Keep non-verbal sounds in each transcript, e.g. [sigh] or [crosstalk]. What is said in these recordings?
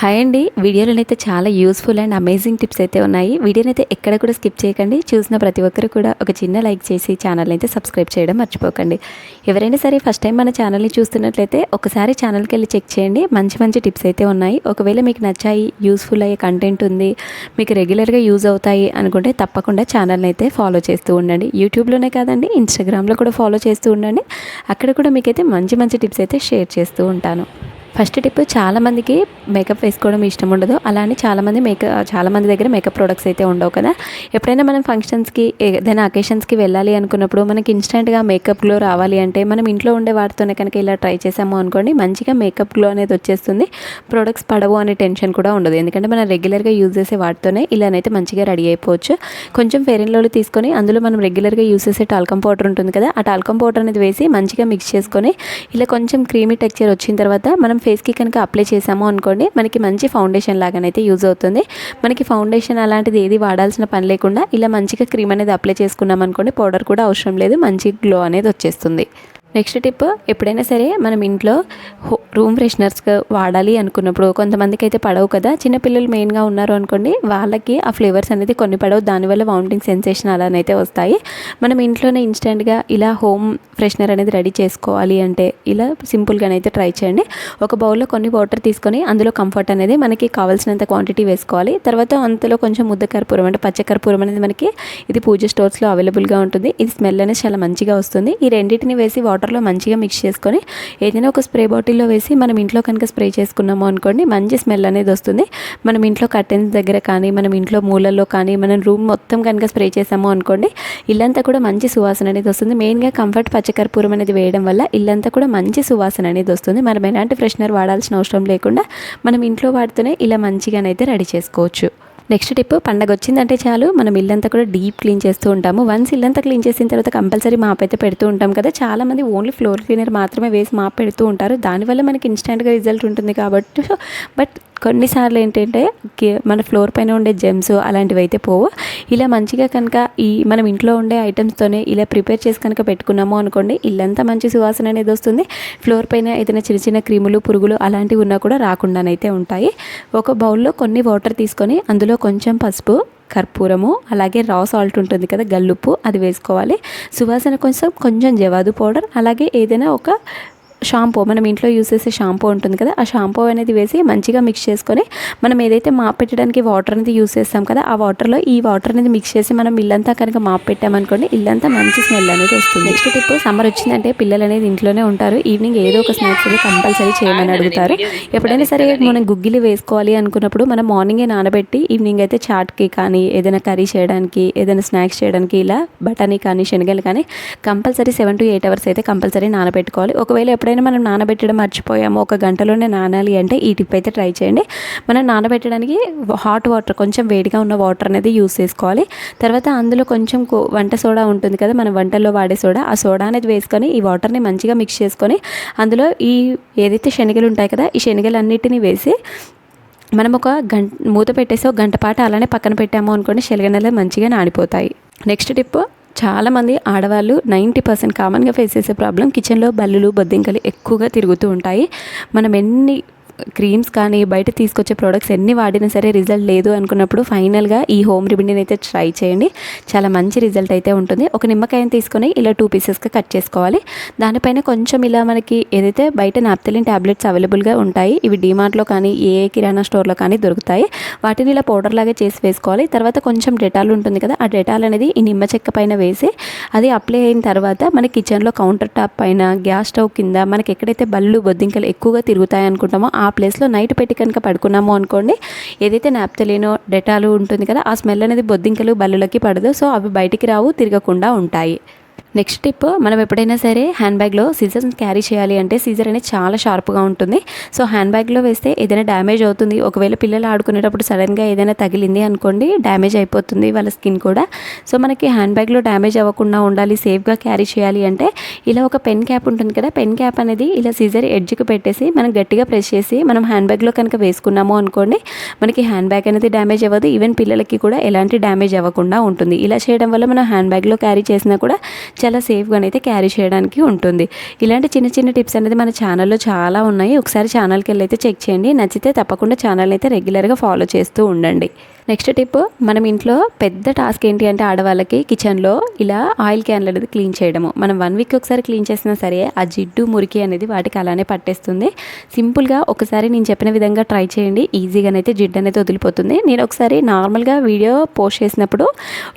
Hi అండి. వీడియోలోనైతే అయితే చాలా యూస్ఫుల్ అండ్ అమేజింగ్ టిప్స్ అయితే ఉన్నాయి. వీడియోని అయితే ఎక్కడ కూడా స్కిప్ చేయకండి. చూసిన ప్రతి ఒక్కరు కూడా ఒక చిన్న లైక్ చేసి ఛానల్ అయితే సబ్స్క్రైబ్ చేయడం మర్చిపోకండి. ఎవరైనా సరే ఫస్ట్ టైం మన ఛానల్ని చూస్తున్నట్లయితే ఒకసారి ఛానల్కి వెళ్ళి చెక్ చేయండి. మంచి మంచి టిప్స్ అయితే ఉన్నాయి. ఒకవేళ మీకు నచ్చాయి యూస్ఫుల్ అయ్యే కంటెంట్ ఉంది మీకు రెగ్యులర్గా యూజ్ అవుతాయి అనుకుంటే తప్పకుండా ఛానల్ని అయితే ఫాలో చేస్తూ ఉండండి. యూట్యూబ్లోనే కాదండి ఇన్స్టాగ్రామ్లో కూడా ఫాలో చేస్తూ ఉండండి. అక్కడ కూడా మీకైతే మంచి మంచి టిప్స్ అయితే షేర్ చేస్తూ ఉంటాను. ఫస్ట్ టిప్ చాలామందికి మేకప్ వేసుకోవడం ఇష్టం ఉండదు. అలానే చాలామంది మేకప్ చాలామంది దగ్గర మేకప్ ప్రొడక్ట్స్ అయితే ఉండవు కదా. ఎప్పుడైనా మనం ఫంక్షన్స్కి ఏదైనా అకేషన్స్కి వెళ్ళాలి అనుకున్నప్పుడు మనకి ఇన్స్టెంట్గా మేకప్ గ్లో రావాలి అంటే మనం ఇంట్లో ఉండే వాటితోనే కనుక ఇలా ట్రై చేసాము అనుకోండి మంచిగా మేకప్ గ్లో అనేది వచ్చేస్తుంది. ప్రొడక్ట్స్ పడవు అనే టెన్షన్ కూడా ఉండదు. ఎందుకంటే మనం రెగ్యులర్గా యూజ్ చేసే వాటితోనే ఇలానైతే మంచిగా రెడీ అయిపోవచ్చు. కొంచెం ఫెయిర్ అండ్ లవ్లీ తీసుకొని అందులో మనం రెగ్యులర్గా యూజ్ చేసే టాల్కమ్ పౌడర్ ఉంటుంది కదా ఆ టాల్కమ్ పౌడర్ అనేది వేసి మంచిగా మిక్స్ చేసుకొని ఇలా కొంచెం క్రీమీ టెక్చర్ వచ్చిన తర్వాత మనం ఫేస్కి కనుక అప్లై చేసాము అనుకోండి మనకి మంచి ఫౌండేషన్ లాగానైతే యూజ్ అవుతుంది. మనకి ఫౌండేషన్ అలాంటిది ఏది వాడాల్సిన పని లేకుండా ఇలా మంచిగా క్రీమ్ అనేది అప్లై చేసుకున్నాం అనుకోండి పౌడర్ కూడా అవసరం లేదు మంచి గ్లో అనేది వచ్చేస్తుంది. నెక్స్ట్ టిప్ ఎప్పుడైనా సరే మనం ఇంట్లో రూమ్ ఫ్రెషనర్స్ వాడాలి అనుకున్నప్పుడు కొంతమందికి అయితే పడవు కదా చిన్నపిల్లలు మెయిన్గా ఉన్నారు అనుకోండి వాళ్ళకి ఆ ఫ్లేవర్స్ అనేది కొన్ని పడవు దానివల్ల వామిటింగ్ సెన్సేషన్ అలానైతే వస్తాయి. మనం ఇంట్లోనే ఇన్స్టెంట్గా ఇలా హోమ్ ఫ్రెషనర్ అనేది రెడీ చేసుకోవాలి అంటే ఇలా సింపుల్గానైతే ట్రై చేయండి. ఒక బౌల్లో కొన్ని వాటర్ తీసుకొని అందులో కంఫర్ట్ అనేది మనకి కావాల్సినంత క్వాంటిటీ వేసుకోవాలి. తర్వాత అంతలో కొంచెం ముద్ద కర్పూరం అంటే పచ్చ కర్పూరం అనేది మనకి ఇది పూజ స్టోర్స్లో అవైలబుల్గా ఉంటుంది. ఇది స్మెల్ అనేది చాలా మంచిగా వస్తుంది. ఈ రెండింటిని వేసి వాటర్ వాటర్లో మంచిగా మిక్స్ చేసుకొని ఏదైనా ఒక స్ప్రే బాటిల్లో వేసి మనం ఇంట్లో కనుక స్ప్రే చేసుకున్నాము అనుకోండి మంచి స్మెల్ అనేది వస్తుంది. మనం ఇంట్లో కర్టెన్స్ దగ్గర కానీ మనం ఇంట్లో మూలల్లో కానీ మనం రూమ్ మొత్తం కనుక స్ప్రే చేసాము అనుకోండి ఇల్లంతా కూడా మంచి సువాసన అనేది వస్తుంది. మెయిన్గా కంఫర్ట్ పచ్చకర్పూరం అనేది వేయడం వల్ల ఇల్లంతా కూడా మంచి సువాసన అనేది వస్తుంది. మనం ఎలాంటి ఫ్రెషనర్ వాడాల్సిన అవసరం లేకుండా మనం ఇంట్లో వాడితేనే ఇలా మంచిగానైతే రెడీ చేసుకోవచ్చు. నెక్స్ట్ టిప్ పండగ వచ్చిందంటే చాలు. మనం ఇల్లంతా కూడా డీప్ క్లీన్ చేస్తూ ఉంటాము. వన్స్ ఇల్లంతా క్లీన్ చేసిన తర్వాత కంపల్సరీ మాప్ అయితే పెడుతూ ఉంటాం కదా. చాలామంది ఓన్లీ ఫ్లోర్ క్లీనర్ మాత్రమే వేసి మాప్ పెడుతూ ఉంటారు. దానివల్ల మనకి ఇన్స్టెంట్గా రిజల్ట్ ఉంటుంది కాబట్టి. [laughs] బట్ కొన్నిసార్లు ఏంటంటే మన ఫ్లోర్ పైన ఉండే జెమ్స్ అలాంటివి అయితే పోవు. ఇలా మంచిగా కనుక ఈ మనం ఇంట్లో ఉండే ఐటమ్స్తోనే ఇలా ప్రిపేర్ చేసి కనుక పెట్టుకున్నాము అనుకోండి ఇల్లంతా మంచి సువాసన అనేది వస్తుంది. ఫ్లోర్ పైన ఏదైనా చిన్న చిన్న క్రీములు పురుగులు అలాంటివి ఉన్నా కూడా రాకుండానైతే ఉంటాయి. ఒక బౌల్లో కొన్ని వాటర్ తీసుకొని అందులో కొంచెం పసుపు కర్పూరము అలాగే రా సాల్ట్ ఉంటుంది కదా గల్లుప్పు అది వేసుకోవాలి. సువాసన కోసం కొంచెం జవాదు పౌడర్ అలాగే ఏదైనా ఒక షాంపూ మనం ఇంట్లో యూస్ చేసే షాంపూ ఉంటుంది కదా ఆ షాంపూ అనేది వేసి మంచిగా మిక్స్ చేసుకొని మనం ఏదైతే మాప్ పెట్టడానికి వాటర్ అనేది యూస్ చేస్తాం కదా ఆ వాటర్లో ఈ వాటర్ అనేది మిక్స్ చేసి మనం ఇల్లంతా కనుక మాప్ పెట్టామనుకోండి ఇల్లంతా మంచి స్మెల్ అనేది వస్తుంది. నెక్స్ట్ టిప్ సమ్మర్ వచ్చిందంటే పిల్లలు అనేది ఇంట్లోనే ఉంటారు ఈవినింగ్ ఏదో ఒక స్నాక్స్ అనేది కంపల్సరీ చేయమని అడుగుతారు. ఎప్పుడైనా సరే మనం గుగ్గిలు వేసుకోవాలి అనుకున్నప్పుడు మనం మార్నింగే నానబెట్టి ఈవినింగ్ అయితే చాట్కి కానీ ఏదైనా కర్రీ చేయడానికి ఏదైనా స్నాక్స్ చేయడానికి ఇలా బఠానీ కానీ శనగలు కానీ compulsory seven to eight hours అయితే కంపల్సరీ నానబెట్టుకోవాలి. ఒకవేళ ఎప్పుడైనా ఎప్పుడైనా మనం నానబెట్టడం మర్చిపోయాము ఒక గంటలోనే నానాలి అంటే ఈ టిప్ అయితే ట్రై చేయండి. మనం నానబెట్టడానికి హాట్ వాటర్ కొంచెం వేడిగా ఉన్న వాటర్ అనేది యూస్ చేసుకోవాలి. తర్వాత అందులో కొంచెం వంట సోడా ఉంటుంది కదా మనం వంటల్లో వాడే సోడా ఆ సోడా అనేది వేసుకొని ఈ వాటర్ని మంచిగా మిక్స్ చేసుకొని అందులో ఈ ఏదైతే శనగలు ఉంటాయి కదా ఈ శనగలన్నిటిని వేసి మనం ఒక గంట మూత పెట్టేసి ఒక గంట పాటు అలానే పక్కన పెట్టాము అనుకోండి శనగనెల మంచిగా నానిపోతాయి. నెక్స్ట్ టిప్ చాలామంది ఆడవాళ్ళు నైంటీ పర్సెంట్ కామన్గా ఫేస్ చేసే ప్రాబ్లం కిచెన్లో బల్లులు బొద్దింకలు ఎక్కువగా తిరుగుతూ ఉంటాయి. మనం ఎన్ని క్రీమ్స్ కానీ బయట తీసుకొచ్చే ప్రోడక్ట్స్ ఎన్ని వాడినా సరే రిజల్ట్ లేదు అనుకున్నప్పుడు ఫైనల్గా ఈ హోమ్ రెమెడీని అయితే ట్రై చేయండి. చాలా మంచి రిజల్ట్ అయితే ఉంటుంది. ఒక నిమ్మకాయని తీసుకొని ఇలా టూ పీసెస్గా కట్ చేసుకోవాలి. దానిపైన కొంచెం ఇలా మనకి ఏదైతే బయట నాప్తలిన్ ట్యాబ్లెట్స్ అవైలబుల్గా ఉంటాయి ఇవి డిమార్ట్లో కానీ ఏ కిరాణా స్టోర్లో కానీ దొరుకుతాయి. వాటిని ఇలా పౌడర్ లాగా చేసి వేసుకోవాలి. తర్వాత కొంచెం డెటాల్ ఉంటుంది కదా ఆ డెటాల్ అనేది ఈ నిమ్మ చెక్క పైన వేసి అది అప్లై అయిన తర్వాత మన కిచెన్లో కౌంటర్ టాప్ పైన గ్యాస్ స్టవ్ కింద మనకి ఎక్కడైతే బళ్ళు బొద్దింకలు ఎక్కువగా తిరుగుతాయి అనుకుంటామో ఆ ప్లేస్లో నైట్ పెట్టి కనుక పడుకున్నాము అనుకోండి ఏదైతే నాప్తలినో డెటాలు ఉంటుంది కదా ఆ స్మెల్ అనేది బొద్దింకలు బల్లులకి పడదు. సో అవి బయటికి రావు తిరగకుండా ఉంటాయి. నెక్స్ట్ టిప్ మనం ఎప్పుడైనా సరే హ్యాండ్ బ్యాగ్లో సీజర్ క్యారీ చేయాలి అంటే సీజర్ అనేది చాలా షార్ప్గా ఉంటుంది. సో హ్యాండ్ బ్యాగ్లో వేస్తే ఏదైనా డ్యామేజ్ అవుతుంది. ఒకవేళ పిల్లలు ఆడుకునేటప్పుడు సడన్గా ఏదైనా తగిలింది అనుకోండి డ్యామేజ్ అయిపోతుంది వాళ్ళ స్కిన్ కూడా. సో మనకి హ్యాండ్ బ్యాగ్లో డ్యామేజ్ అవ్వకుండా ఉండాలి సేఫ్గా క్యారీ చేయాలి అంటే ఇలా ఒక పెన్ క్యాప్ ఉంటుంది కదా పెన్ క్యాప్ అనేది ఇలా సీజర్ ఎడ్జ్కి పెట్టేసి మనం గట్టిగా ప్రెస్ చేసి మనం హ్యాండ్ బ్యాగ్లో కనుక వేసుకున్నాము అనుకోండి మనకి హ్యాండ్ బ్యాగ్ అనేది డ్యామేజ్ అవ్వదు. ఈవెన్ పిల్లలకి కూడా ఎలాంటి డ్యామేజ్ అవ్వకుండా ఉంటుంది. ఇలా చేయడం వల్ల మనం హ్యాండ్ బ్యాగ్లో క్యారీ చేసినా కూడా చాలా సేఫ్గా అయితే క్యారీ చేయడానికి ఉంటుంది. ఇలాంటి చిన్న చిన్న టిప్స్ అనేది మన ఛానల్లో చాలా ఉన్నాయి. ఒకసారి ఛానల్కి వెళ్ళి అయితే చెక్ చేయండి. నచ్చితే తప్పకుండా ఛానల్ అయితే రెగ్యులర్గా ఫాలో చేస్తూ ఉండండి. నెక్స్ట్ టిప్ మనం ఇంట్లో పెద్ద టాస్క్ ఏంటి అంటే ఆడవాళ్ళకి కిచెన్లో ఇలా ఆయిల్ క్యాన్లు అనేది క్లీన్ చేయడము. మనం వన్ వీక్ ఒకసారి క్లీన్ చేసినా సరే ఆ జిడ్డు మురికి అనేది వాటికి అలానే పట్టేస్తుంది. సింపుల్గా ఒకసారి నేను చెప్పిన విధంగా ట్రై చేయండి. ఈజీగానైతే జిడ్డు అనేది వదిలిపోతుంది. నేను ఒకసారి నార్మల్గా వీడియో పోస్ట్ చేసినప్పుడు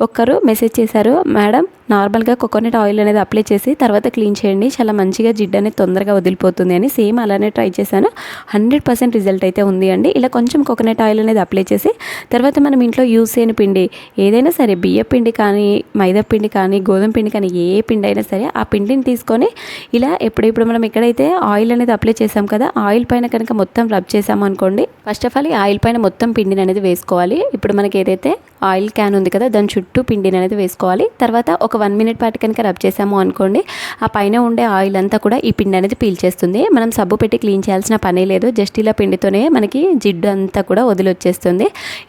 ఒక్కరు మెసేజ్ చేశారు మేడం నార్మల్గా కోకోనట్ ఆయిల్ అనేది అప్లై చేసి తర్వాత క్లీన్ చేయండి. చాలా మంచిగా జిడ్డు అనేది తొందరగా వదిలిపోతుంది అని సేమ్ అలానే ట్రై చేశాను. హండ్రెడ్ పర్సెంట్ రిజల్ట్ అయితే ఉంది అండి. ఇలా కొంచెం కోకోనట్ ఆయిల్ అనేది అప్లై చేసి తర్వాత మనం ఇంట్లో యూస్ చేయని పిండి ఏదైనా సరే బియ్య పిండి కానీ మైదా పిండి కానీ గోధుమ పిండి కానీ ఏ పిండి అయినా సరే ఆ పిండిని తీసుకొని ఇలా ఎప్పుడెప్పుడు మనం ఎక్కడైతే ఆయిల్ అనేది అప్లై చేసాం కదా ఆయిల్ పైన కనుక మొత్తం రబ్ చేసాము అనుకోండి ఫస్ట్ ఆఫ్ ఆల్ ఈ ఆయిల్ పైన మొత్తం పిండిని అనేది వేసుకోవాలి. ఇప్పుడు మనకి ఏదైతే ఆయిల్ క్యాన్ ఉంది కదా దాని చుట్టూ పిండిని అనేది వేసుకోవాలి. తర్వాత ఒక వన్ మినిట్ పాటు కనుక రబ్ చేసాము అనుకోండి ఆ పైన ఉండే ఆయిల్ అంతా కూడా ఈ పిండి అనేది పీల్చేస్తుంది. మనం సబ్బు పెట్టి క్లీన్ చేయాల్సిన పనే లేదు. జస్ట్ ఇలా పిండితోనే మనకి జిడ్డు అంతా కూడా వదిలొచ్చేస్తుంది.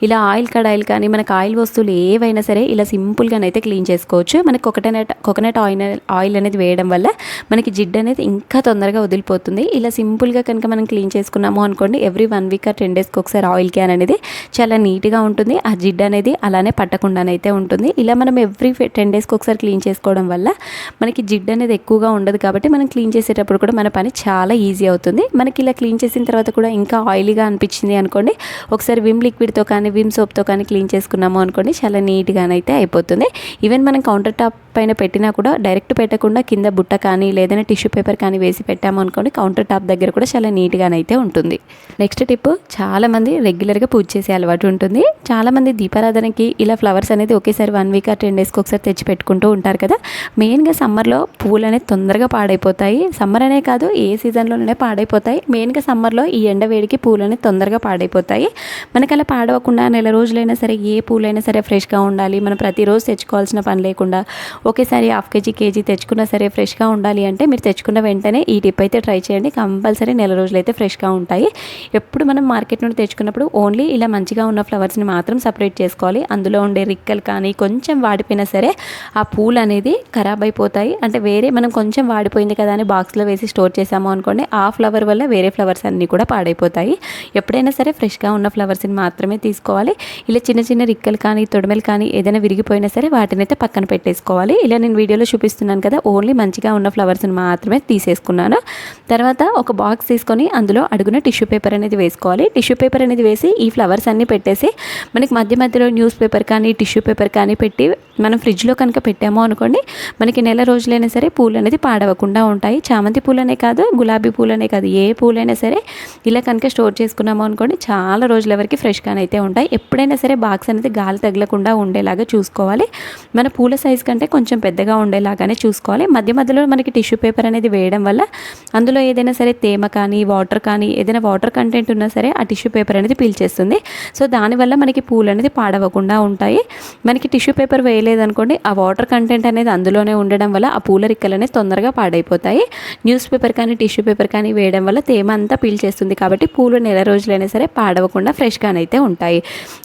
ఇలా ఆయిల్ కడాయిలు కానీ మనకు ఆయిల్ వస్తువులు ఏవైనా సరే ఇలా సింపుల్గానైతే క్లీన్ చేసుకోవచ్చు. మనకి కోకోనట్ కోకోనట్ ఆయిల్ ఆయిల్ అనేది వేయడం వల్ల మనకి జిడ్డు అనేది ఇంకా తొందరగా వదిలిపోతుంది. ఇలా సింపుల్గా కనుక మనం క్లీన్ చేసుకున్నాము అనుకోండి every one week at ten డేస్కి ఒకసారి ఆయిల్ క్యాన్ అనేది చాలా నీట్గా ఉంటుంది. ఆ జిడ్డు అనేది అలానే పట్టకుండానైతే ఉంటుంది. ఇలా మనం ఎవ్రీ టెన్ డేస్కి ఒకసారి క్లీన్ చేసుకోవడం వల్ల మనకి జిడ్ అనేది ఎక్కువగా ఉండదు కాబట్టి మనం క్లీన్ చేసేటప్పుడు కూడా మన పని చాలా ఈజీ అవుతుంది. మనకి ఇలా క్లీన్ చేసిన తర్వాత కూడా ఇంకా ఆయిలీగా అనిపించింది అనుకోండి ఒకసారి విమ్ లిక్విడ్తో కానీ విమ్ సోప్తో కానీ క్లీన్ చేసుకున్నాము అనుకోండి చాలా నీట్గానైతే అయిపోతుంది. ఈవెన్ మనం కౌంటర్ టాప్ పైన పెట్టినా కూడా డైరెక్ట్ పెట్టకుండా కింద బుట్ట కానీ లేదైనా టిష్యూ పేపర్ కానీ వేసి పెట్టాము అనుకోండి కౌంటర్ టాప్ దగ్గర కూడా చాలా నీట్గానైతే ఉంటుంది. నెక్స్ట్ టిప్ చాలామంది రెగ్యులర్గా పూజ చేసే అలవాటు ఉంటుంది. చాలామంది దీపారాధనకి ఇలా ఫ్లవర్స్ అనేది ఒకేసారి వన్ వీక్ ఆ టెన్ డేస్కి ఒకసారి తెచ్చి పెట్టుకుంటూ ఉంటారు కదా. మెయిన్గా సమ్మర్లో పూలు అనేది తొందరగా పాడైపోతాయి. సమ్మర్ అనే కాదు ఏ సీజన్లోనే పాడైపోతాయి. మెయిన్గా సమ్మర్లో ఈ ఎండ వేడికి పూలు అనేది తొందరగా పాడైపోతాయి. మనకి అలా పాడవకుండా నెల రోజులైనా సరే ఏ పూలైనా సరే ఫ్రెష్గా ఉండాలి. మనం ప్రతిరోజు తెచ్చుకోవాల్సిన పని లేకుండా ఒకేసారి హాఫ్ కేజీ కేజీ తెచ్చుకున్నా సరే ఫ్రెష్గా ఉండాలి అంటే మీరు తెచ్చుకున్న వెంటనే ఈ టిప్ అయితే ట్రై చేయండి. కంపల్సరీ నెల రోజులు అయితే ఫ్రెష్గా ఉంటాయి. ఎప్పుడు మనం మార్కెట్ నుండి తెచ్చుకున్నప్పుడు ఓన్లీ ఇలా మంచిగా ఉన్న ఫ్లవర్స్ని మాత్రం సపరేట్ చేసుకోవాలి. అందులో ఉండే రిక్కలు కానీ కొంచెం వాడిపోయినా సరే ఆ పూలు అనేది ఖరాబ్ అయిపోతాయి. అంటే వేరే మనం కొంచెం వాడిపోయింది కదా అని బాక్స్లో వేసి స్టోర్ చేసాము అనుకోండి ఆ ఫ్లవర్ వల్ల వేరే ఫ్లవర్స్ అన్నీ కూడా పాడైపోతాయి. ఎప్పుడైనా సరే ఫ్రెష్గా ఉన్న ఫ్లవర్స్ని మాత్రమే తీసుకోవాలి. ఇలా చిన్న చిన్న రిక్కలు కానీ తొడమలు కానీ ఏదైనా విరిగిపోయినా సరే వాటిని అయితే పక్కన పెట్టేసుకోవాలి. ఇలా నేను వీడియోలో చూపిస్తున్నాను కదా ఓన్లీ మంచిగా ఉన్న ఫ్లవర్స్ని మాత్రమే తీసేసుకున్నాను. తర్వాత ఒక బాక్స్ తీసుకొని అందులో అడుగున టిష్యూ పేపర్ అనేది వేసుకోవాలి. టిష్యూ పేపర్ అనేది వేసి ఈ ఫ్లవర్స్ అన్నీ పెట్టేసి మనకి మధ్య మధ్యలో న్యూస్ పేపర్ కానీ టిష్యూ పేపర్ కానీ పెట్టి మనం ఫ్రిడ్జ్లో కనుక పెట్టాము అనుకోండి మనకి నెల రోజులైనా సరే పూలు అనేది పాడవకుండా ఉంటాయి. చామంతి పూలనే కాదు గులాబీ పూలనే కాదు ఏ పూలైనా సరే ఇలా కనుక స్టోర్ చేసుకున్నాము అనుకోండి చాలా రోజుల వరకు ఫ్రెష్గానైతే ఉంటాయి. ఎప్పుడైనా సరే బాక్స్ అనేది గాలి తగలకుండా ఉండేలాగా చూసుకోవాలి. మన పూల సైజ్ కంటే కొంచెం పెద్దగా ఉండేలాగానే చూసుకోవాలి. మధ్య మధ్యలో మనకి టిష్యూ పేపర్ అనేది వేయడం వల్ల అందులో ఏదైనా సరే తేమ కానీ వాటర్ కానీ ఏదైనా వాటర్ కంటెంట్ ఉన్నా సరే ఆ టిష్యూ పేపర్ అనేది పీల్చేస్తుంది సో దానివల్ల మనకి పూలు అనేది పాడవకుండా ఉంటాయి. మనకి టిష్యూ పేపర్ వేయలేదనుకోండి ఆ వాటర్ కంటెంట్ అనేది అందులోనే ఉండడం వల్ల ఆ పూల రిక్కలు అనేది తొందరగా పాడైపోతాయి. న్యూస్ పేపర్ కానీ టిష్యూ పేపర్ కానీ వేయడం వల్ల తేమ అంతా పీల్చేస్తుంది కాబట్టి పూలు నెల రోజులైనా సరే పాడవకుండా ఫ్రెష్గానైతే ఉంటాయి.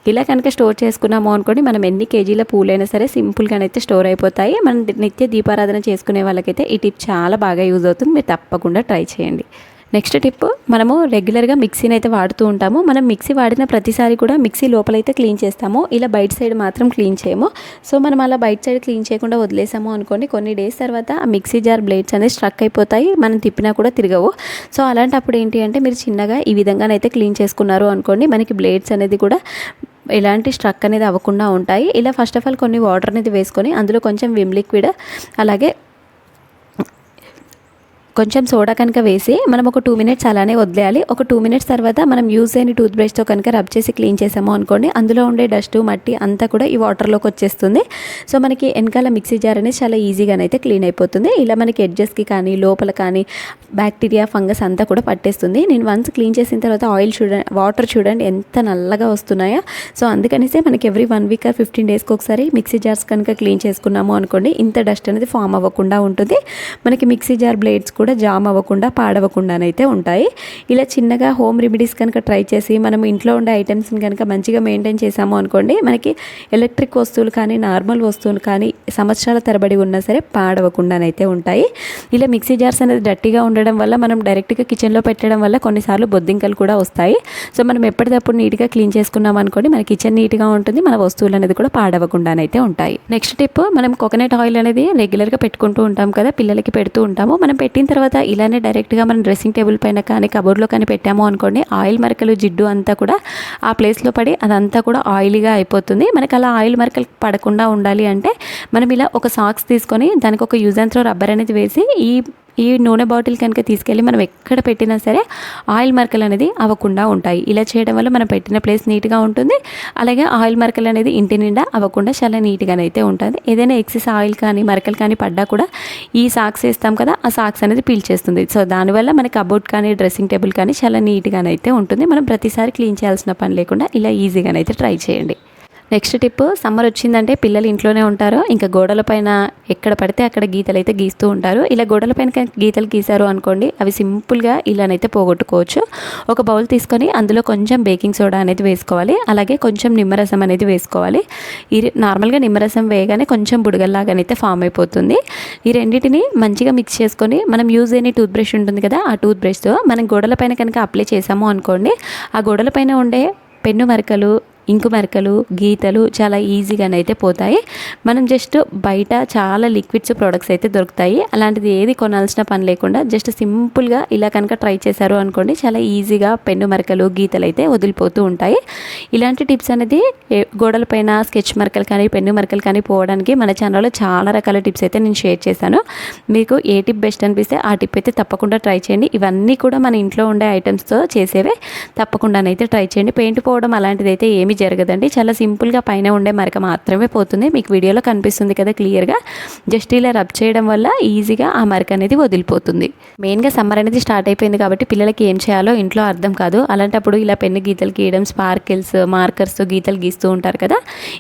ఇలా కనుక స్టోర్ చేసుకున్నాము అనుకోండి మనం ఎన్ని కేజీల పూలైనా సరే సింపుల్గానైతే స్టోర్ అయిపోతాయి. మనం నిత్య దీపారాధన చేసుకునే వాళ్ళకైతే ఈ టిప్ చాలా బాగా యూజ్ అవుతుంది. మీరు తప్పకుండా ట్రై చేయండి. నెక్స్ట్ టిప్ మనము రెగ్యులర్గా మిక్సీని అయితే వాడుతూ ఉంటాము. మనం మిక్సీ వాడిన ప్రతిసారి కూడా మిక్సీ లోపలైతే క్లీన్ చేస్తాము. ఇలా బయట సైడ్ మాత్రం క్లీన్ చేయము. సో మనం అలా బయట సైడ్ క్లీన్ చేయకుండా వదిలేసాము అనుకోండి కొన్ని డేస్ తర్వాత ఆ మిక్సీ జార్ బ్లేడ్స్ అనేది స్ట్రక్ అయిపోతాయి. మనం తిప్పినా కూడా తిరగవు. సో అలాంటప్పుడు ఏంటి అంటే మీరు చిన్నగా ఈ విధంగానైతే క్లీన్ చేసుకున్నారు అనుకోండి మనకి బ్లేడ్స్ అనేది కూడా ఎలాంటి స్ట్రక్ అనేది అవ్వకుండా ఉంటాయి. ఇలా ఫస్ట్ ఆఫ్ ఆల్ కొన్ని వాటర్ అనేది వేసుకొని అందులో కొంచెం విమ్ లిక్విడ్ అలాగే కొంచెం సోడా కనుక వేసి మనం ఒక టూ మినిట్స్ అలానే వదిలేయాలి. ఒక టూ మినిట్స్ తర్వాత మనం యూజ్ అయిన టూత్ బ్రష్తో కనుక రబ్ చేసి క్లీన్ చేసాము అనుకోండి అందులో ఉండే డస్ట్ మట్టి అంతా కూడా ఈ వాటర్లోకి వచ్చేస్తుంది. సో మనకి వెనకాల మిక్సీ జార్ అనేది చాలా ఈజీగానైతే క్లీన్ అయిపోతుంది. ఇలా మనకి ఎడ్జెస్కి కానీ లోపల కానీ బ్యాక్టీరియా ఫంగస్ అంతా కూడా పట్టేస్తుంది. నేను వన్స్ క్లీన్ చేసిన తర్వాత ఆయిల్ చూడండి వాటర్ చూడండి ఎంత నల్లగా వస్తున్నాయో. సో అందుకనిసే మనకి every one week or fifteen డేస్కి ఒకసారి మిక్సీ జార్స్ కనుక క్లీన్ చేసుకున్నాము అనుకోండి ఇంత డస్ట్ అనేది ఫామ్ అవ్వకుండా ఉంటుంది. మనకి మిక్సీ జార్ బ్లేడ్స్ కూడా కూడా జామ్ అవ్వకుండా పాడవకుండానైతే ఉంటాయి. ఇలా చిన్నగా హోమ్ రెమెడీస్ కనుక ట్రై చేసి మనం ఇంట్లో ఉండే ఐటమ్స్ని కనుక మంచిగా మెయింటైన్ చేసాము అనుకోండి మనకి ఎలక్ట్రిక్ వస్తువులు కానీ నార్మల్ వస్తువులు కానీ సంవత్సరాల తరబడి ఉన్నా సరే పాడవకుండానైతే ఉంటాయి. ఇలా మిక్సీ జార్స్ అనేది డట్టిగా ఉండడం వల్ల మనం డైరెక్ట్గా కిచెన్లో పెట్టడం వల్ల కొన్నిసార్లు బొద్దింకలు కూడా వస్తాయి. సో మనం ఎప్పటికప్పుడు నీట్గా క్లీన్ చేసుకున్నాం అనుకోండి మన కిచెన్ నీట్గా ఉంటుంది మన వస్తువులు అనేది కూడా పాడవకుండానైతే ఉంటాయి. నెక్స్ట్ టిప్ మనం కోకోనట్ ఆయిల్ అనేది రెగ్యులర్గా పెట్టుకుంటూ ఉంటాం కదా పిల్లలకి పెడుతూ ఉంటాము. మనం పెట్టిన తర్వాత తర్వాత ఇలానే డైరెక్ట్గా మనం డ్రెస్సింగ్ టేబుల్ పైన కానీ కబోర్డ్లో కానీ పెట్టాము అనుకోండి ఆయిల్ మరకలు జిడ్డు అంతా కూడా ఆ ప్లేస్లో పడి అదంతా కూడా ఆయిల్గా అయిపోతుంది. మనకి అలా ఆయిల్ మరకలు పడకుండా ఉండాలి అంటే మనం ఇలా ఒక సాక్స్ తీసుకొని దానికి ఒక యూజ్ అండ్ త్రో రబ్బర్ అనేది వేసి ఈ ఈ నూనె బాటిల్ కనుక తీసుకెళ్ళి మనం ఎక్కడ పెట్టినా సరే ఆయిల్ మరకలు అనేది అవ్వకుండా ఉంటాయి. ఇలా చేయడం వల్ల మనం పెట్టిన ప్లేస్ నీట్గా ఉంటుంది. అలాగే ఆయిల్ మరకలు అనేది ఇంటి నిండా అవ్వకుండా చాలా నీట్గానైతే ఉంటుంది. ఏదైనా ఎక్సెస్ ఆయిల్ కానీ మరకలు కానీ పడ్డా కూడా ఈ సాక్స్ వేస్తాం కదా ఆ సాక్స్ అనేది పీల్చేస్తుంది. సో దానివల్ల మనకి కబోర్డ్ కానీ డ్రెస్సింగ్ టేబుల్ కానీ చాలా నీట్గానైతే ఉంటుంది. మనం ప్రతిసారి క్లీన్ చేయాల్సిన పని లేకుండా ఇలా ఈజీగానైతే ట్రై చేయండి. నెక్స్ట్ టిప్ సమ్మర్ వచ్చిందంటే పిల్లలు ఇంట్లోనే ఉంటారు. ఇంకా గోడలపైన ఎక్కడ పడితే అక్కడ గీతలు అయితే గీస్తూ ఉంటారు. ఇలా గోడల పైన గీతలు గీశారు అనుకోండి అవి సింపుల్గా ఇలానైతే పోగొట్టుకోవచ్చు. ఒక బౌల్ తీసుకొని అందులో కొంచెం బేకింగ్ సోడా అనేది వేసుకోవాలి. అలాగే కొంచెం నిమ్మరసం అనేది వేసుకోవాలి. ఈ నార్మల్గా నిమ్మరసం వేయగానే కొంచెం బుడగల్లాగానైతే ఫామ్ అయిపోతుంది. ఈ రెండింటిని మంచిగా మిక్స్ చేసుకొని మనం యూజ్ అయిన టూత్ బ్రష్ ఉంటుంది కదా ఆ టూత్ బ్రష్తో మనం గోడల పైన కనుక అప్లై చేసాము అనుకోండి ఆ గోడలపైన ఉండే పెన్ను మరకలు ఇంకు మరకలు గీతలు చాలా ఈజీగానైతే పోతాయి. మనం జస్ట్ బయట చాలా లిక్విడ్స్ ప్రొడక్ట్స్ అయితే దొరుకుతాయి. అలాంటిది ఏది కొనాల్సిన పని లేకుండా జస్ట్ సింపుల్గా ఇలా కనుక ట్రై చేశారు అనుకోండి చాలా ఈజీగా పెన్ను మరకలు గీతలు అయితే వదిలిపోతూ ఉంటాయి. ఇలాంటి టిప్స్ అనేది గోడలపైన స్కెచ్ మరకలు కానీ పెన్ను మరకలు కానీ పోవడానికి మన ఛానల్లో చాలా రకాల టిప్స్ అయితే నేను షేర్ చేశాను. మీకు ఏ టిప్ బెస్ట్ అనిపిస్తే ఆ టిప్ అయితే తప్పకుండా ట్రై చేయండి. ఇవన్నీ కూడా మన ఇంట్లో ఉండే ఐటమ్స్తో చేసేవే. తప్పకుండానైతే ట్రై చేయండి. పెయింట్ పోవడం అలాంటిది అయితే ఏమి జరగదండి. చాలా సింపుల్గా పైన ఉండే మరక మాత్రమే పోతుంది. మీకు వీడియోలో కనిపిస్తుంది కదా క్లియర్గా. జస్ట్ ఇలా రబ్ చేయడం వల్ల ఈజీగా ఆ మరక అనేది వదిలిపోతుంది. మెయిన్గా సమ్మర్ అనేది స్టార్ట్ అయిపోయింది కాబట్టి పిల్లలకి ఏం చేయాలో ఇంట్లో అర్థం కాదు. అలాంటప్పుడు ఇలా పెన్ను గీతలు గీయడం స్పార్కిల్స్ మార్కర్స్తో గీతలు గీస్తూ ఉంటారు కదా.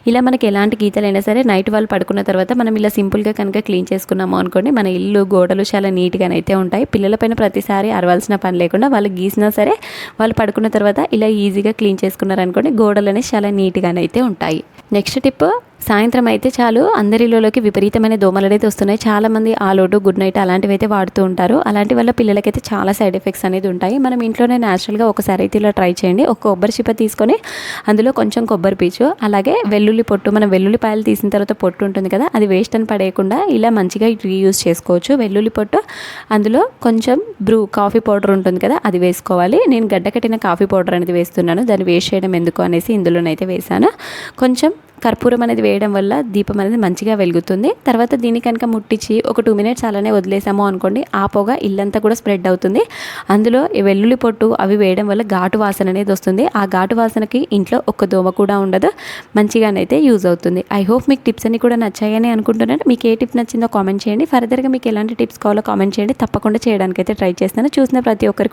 ఇలా మనకి ఎలాంటి గీతలైనా సరే నైట్ వాళ్ళు పడుకున్న తర్వాత మనం ఇలా సింపుల్గా కనుక క్లీన్ చేసుకున్నాము అనుకోండి మన ఇల్లు గోడలు చాలా నీట్గానైతే ఉంటాయి. పిల్లలపైన ప్రతిసారి అరవాల్సిన పని లేకుండా వాళ్ళు గీసినా సరే వాళ్ళు పడుకున్న తర్వాత ఇలా ఈజీగా క్లీన్ చేసుకున్నారనుకోండి గోడలు కానీ చాలా నీట్గానైతే ఉంటాయి. నెక్స్ట్ టిప్ సాయంత్రం అయితే చాలు. అందరిలోకి విపరీతమైన దోమలు అయితే వస్తున్నాయి. చాలామంది ఆలోటు గుడ్ నైట్ అలాంటివి అయితే వాడుతూ ఉంటారు. అలాంటి వల్ల పిల్లలకైతే చాలా సైడ్ ఎఫెక్ట్స్ అనేది ఉంటాయి. మనం ఇంట్లోనే న్యాచురల్గా ఒకసారి అయితే ఇలా ట్రై చేయండి. ఒక కొబ్బరి చిప్ప తీసుకొని అందులో కొంచెం కొబ్బరి పీచు అలాగే వెల్లుల్లి పొట్టు మనం వెల్లుల్లిపాయలు తీసిన తర్వాత పొట్టు ఉంటుంది కదా అది వేస్ట్ అని పడేయకుండా ఇలా మంచిగా రీయూజ్ చేసుకోవచ్చు. వెల్లుల్లి పొట్టు అందులో కొంచెం బ్రూ కాఫీ పౌడర్ ఉంటుంది కదా అది వేసుకోవాలి. నేను గడ్డ కట్టిన కాఫీ పౌడర్ అనేది వేస్తున్నాను. దాన్ని వేస్ట్ చేయడం ఎందుకు అనేసి ఇందులోనైతే వేసాను కొంచెం కర్పూరం అనేది వేయడం వల్ల దీపం అనేది మంచిగా వెలుగుతుంది. తర్వాత దీన్ని కనుక ముట్టించి ఒక టూ మినిట్స్ అలానే వదిలేసాము అనుకోండి ఆ పొగ ఇల్లంతా కూడా స్ప్రెడ్ అవుతుంది. అందులో వెల్లుల్లి పొట్టు అవి వేయడం వల్ల ఘాటు వాసన అనేది వస్తుంది. ఆ ఘాటు వాసనకి ఇంట్లో ఒక్క దోమ కూడా ఉండదు. మంచిగానైతే యూజ్ అవుతుంది. ఐ హోప్ మీకు టిప్స్ అన్ని కూడా నచ్చాయని అనుకుంటున్నాను. మీకు ఏ టిప్ నచ్చిందో కామెంట్ చేయండి. ఫర్దర్గా మీకు ఎలాంటి టిప్స్ కావాలో కామెంట్ చేయండి. తప్పకుండా చేయడానికైతే ట్రై చేస్తాను. చూసిన ప్రతి ఒక్కరికి